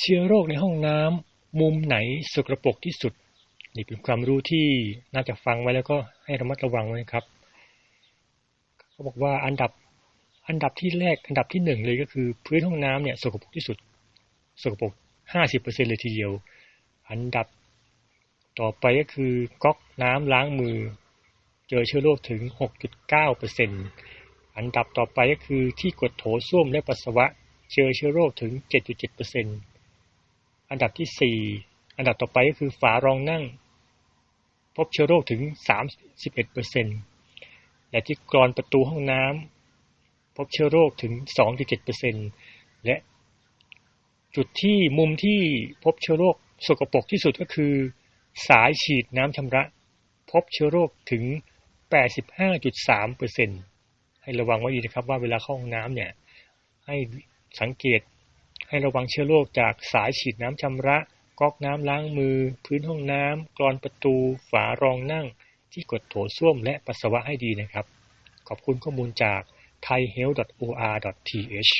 เชื้อโรคในห้องน้ำมุมไหนสกปรกที่สุด นี่เป็นความรู้ที่น่าจะฟังไว้แล้วก็ให้ระมัดระวังไว้ครับเขาบอกว่าอันดับอันดับที่แรกอันดับที่หนึ่งเลยก็คือ พื้นห้องน้ำเนี่ยสกปรกที่สุดสกปรกห้าสิบเปอร์เซ็นเลยทีเดียว อันดับต่อไปก็คือก๊อกน้ำล้างมือ เจอเชื้อโรคถึง 6.9เปอร์เซ็นอันดับต่อไปก็คือที่กดโถส้วมและปัสสาวะ เจอเชื้อโรคถึง 7.7เป อันดับที่ 4 อันดับต่อไปก็คือฝารองนั่ง พบเชื้อโรคถึง 31เปอร์เซ็นและที่กรอนประตูห้องน้ำพบเชื้อโรคถึง 2.7เปอร์เซ็นและจุดที่มุมที่พบเชื้อโรคสกปรกที่สุดก็คือ สายฉีดน้ำชำระ พบเชื้อโรคถึง 85.3เปอร์เซ็นให้ระวังไว้ดีนะครับว่าเวลาเข้าห้องน้ำเนี่ยให้สังเกต ให้ระวังเชื้อโรคจากสายฉีดน้ำชำระก๊อกน้ำล้างมือ พื้นห้องน้ำกรอนประตู ฝารองนั่ง ที่กดโถส้วมและปัสสาวะให้ดีนะครับ ขอบคุณข้อมูลจาก thaihealth.or.th